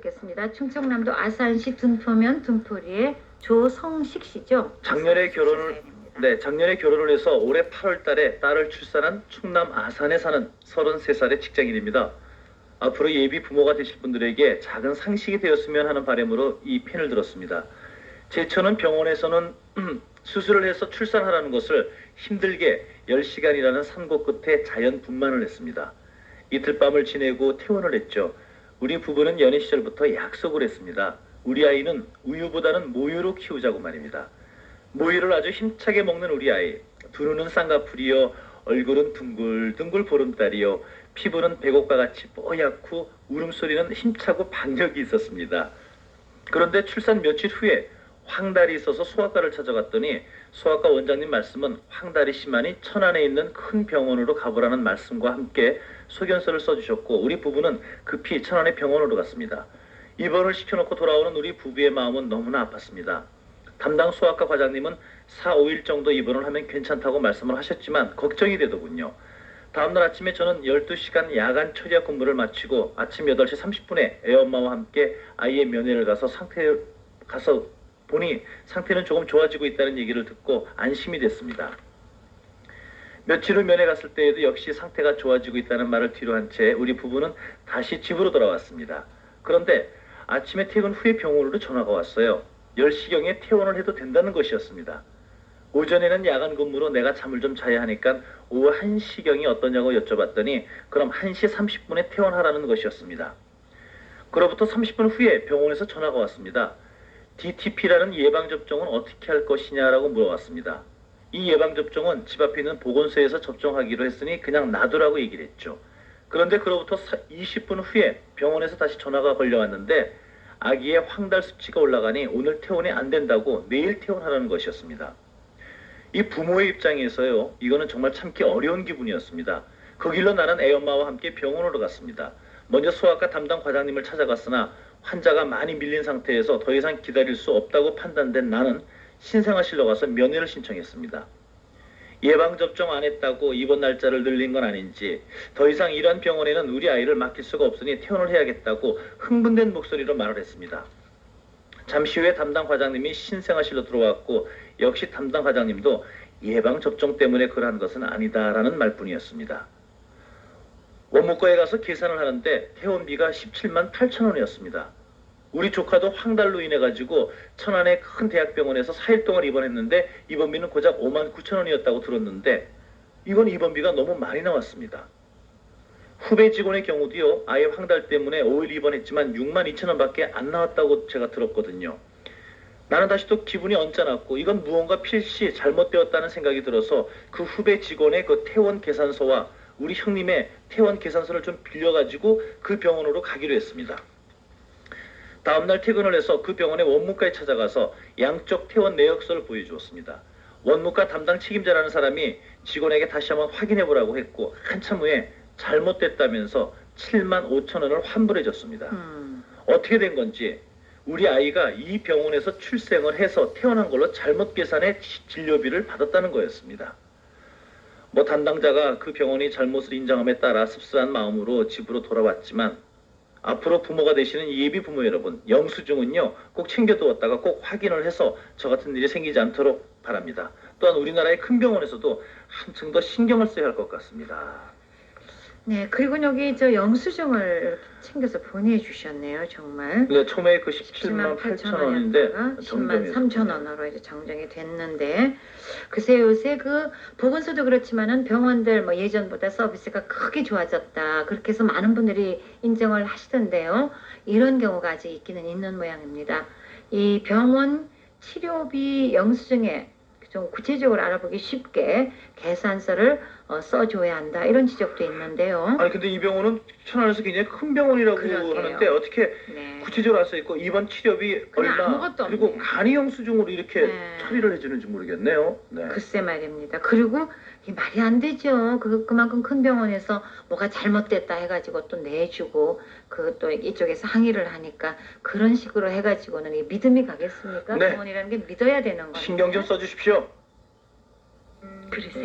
뵙겠습니다. 충청남도 아산시 둔포면 둔포리의 조성식 씨죠? 작년에 결혼을. 네, 작년에 결혼을 해서 올해 8월 달에 딸을 출산한 충남 아산에 사는 33살의 직장인입니다. 앞으로 예비 부모가 되실 분들에게 작은 상식이 되었으면 하는 바람으로 이 펜을 들었습니다. 제천은 병원에서는 수술을 해서 출산하라는 것을 힘들게 10시간이라는 산고 끝에 자연 분만을 했습니다. 이틀 밤을 지내고 퇴원을 했죠. 우리 부부는 연애 시절부터 약속을 했습니다. 우리 아이는 우유보다는 모유로 키우자고 말입니다. 모유를 아주 힘차게 먹는 우리 아이. 두 눈은 쌍꺼풀이요. 얼굴은 둥글둥글 보름달이요. 피부는 백옥과 같이 뽀얗고 울음소리는 힘차고 박력이 있었습니다. 그런데 출산 며칠 후에 황달이 있어서 소아과를 찾아갔더니 소아과 원장님 말씀은 황달이 심하니 천안에 있는 큰 병원으로 가보라는 말씀과 함께 소견서를 써주셨고 우리 부부는 급히 천안의 병원으로 갔습니다. 입원을 시켜놓고 돌아오는 우리 부부의 마음은 너무나 아팠습니다. 담당 소아과 과장님은 4, 5일 정도 입원을 하면 괜찮다고 말씀을 하셨지만 걱정이 되더군요. 다음날 아침에 저는 12시간 야간 초기화 근무를 마치고 아침 8시 30분에 애엄마와 함께 아이의 면회를 가서 상태 가서 보니 상태는 조금 좋아지고 있다는 얘기를 듣고 안심이 됐습니다. 며칠 후 면회 갔을 때에도 역시 상태가 좋아지고 있다는 말을 뒤로 한 채 우리 부부는 다시 집으로 돌아왔습니다. 그런데 아침에 퇴근 후에 병원으로 전화가 왔어요. 10시경에 퇴원을 해도 된다는 것이었습니다. 오전에는 야간 근무로 내가 잠을 좀 자야 하니까 오후 1시경이 어떠냐고 여쭤봤더니 그럼 1시 30분에 퇴원하라는 것이었습니다. 그로부터 30분 후에 병원에서 전화가 왔습니다. DTP라는 예방접종은 어떻게 할 것이냐라고 물어왔습니다. 이 예방접종은 집 앞에 있는 보건소에서 접종하기로 했으니 그냥 놔두라고 얘기를 했죠. 그런데 그로부터 20분 후에 병원에서 다시 전화가 걸려왔는데 아기의 황달 수치가 올라가니 오늘 퇴원이 안 된다고 내일 퇴원하라는 것이었습니다. 이 부모의 입장에서요, 이거는 정말 참기 어려운 기분이었습니다. 그 길로 나는 애엄마와 함께 병원으로 갔습니다. 먼저 소아과 담당 과장님을 찾아갔으나 환자가 많이 밀린 상태에서 더 이상 기다릴 수 없다고 판단된 나는 신생아실로 가서 면회를 신청했습니다. 예방접종 안 했다고 입원 날짜를 늘린 건 아닌지 더 이상 이런 병원에는 우리 아이를 맡길 수가 없으니 퇴원을 해야겠다고 흥분된 목소리로 말을 했습니다. 잠시 후에 담당 과장님이 신생아실로 들어왔고 역시 담당 과장님도 예방접종 때문에 그러한 것은 아니다라는 말뿐이었습니다. 원무과에 가서 계산을 하는데 퇴원비가 17만 8천 원이었습니다. 우리 조카도 황달로 인해 가지고 천안의 큰 대학병원에서 4일 동안 입원했는데 입원비는 고작 5만 9천 원이었다고 들었는데 이건 입원비가 너무 많이 나왔습니다. 후배 직원의 경우도요 아예 황달 때문에 5일 입원했지만 6만 2천 원밖에 안 나왔다고 제가 들었거든요. 나는 다시 또 기분이 언짢았고 이건 무언가 필시 잘못되었다는 생각이 들어서 그 후배 직원의 그 퇴원 계산서와 우리 형님의 퇴원 계산서를 좀 빌려가지고 그 병원으로 가기로 했습니다. 다음날 퇴근을 해서 그 병원의 원무과에 찾아가서 양쪽 퇴원 내역서를 보여주었습니다. 원무과 담당 책임자라는 사람이 직원에게 다시 한번 확인해 보라고 했고 한참 후에 잘못됐다면서 7만 5천 원을 환불해 줬습니다. 음, 어떻게 된 건지 우리 아이가 이 병원에서 출생을 해서 태어난 걸로 잘못 계산해 지- 진료비를 받았다는 거였습니다. 뭐 담당자가 그 병원이 잘못을 인정함에 따라 씁쓸한 마음으로 집으로 돌아왔지만 앞으로 부모가 되시는 예비 부모 여러분 영수증은요 꼭 챙겨두었다가 꼭 확인을 해서 저 같은 일이 생기지 않도록 바랍니다. 또한 우리나라의 큰 병원에서도 한층 더 신경을 써야 할 것 같습니다. 네, 그리고 여기 저 영수증을 챙겨서 보내주셨네요, 정말. 근데 처음에 그 17만 8천 원인데 10만 3천 원으로 이제 정정이 됐는데 글쎄 요새 그 보건소도 그렇지만은 병원들 뭐 예전보다 서비스가 크게 좋아졌다. 그렇게 해서 많은 분들이 인정을 하시던데요. 이런 경우가 아직 있기는 있는 모양입니다. 이 병원 치료비 영수증에 좀 구체적으로 알아보기 쉽게 계산서를 어, 써줘야 한다 이런 지적도 있는데요 아니 근데 이 병원은 천안에서 굉장히 큰 병원이라고 그러게요. 하는데 어떻게 네. 구체적으로 알수 있고 이번 치료비 그냥 얼마 아무것도 그리고 없네요. 간이 영수증으로 이렇게 네. 처리를 해주는지 모르겠네요. 네. 글쎄 말입니다. 그리고 이 말이 안 되죠. 그 그만큼 큰 병원에서 뭐가 잘못됐다 해가지고 또 내주고 그 또 이쪽에서 항의를 하니까 그런 식으로 해가지고는 이 믿음이 가겠습니까? 네. 병원이라는 게 믿어야 되는 거예요. 신경 좀 써주십시오. 그러세요?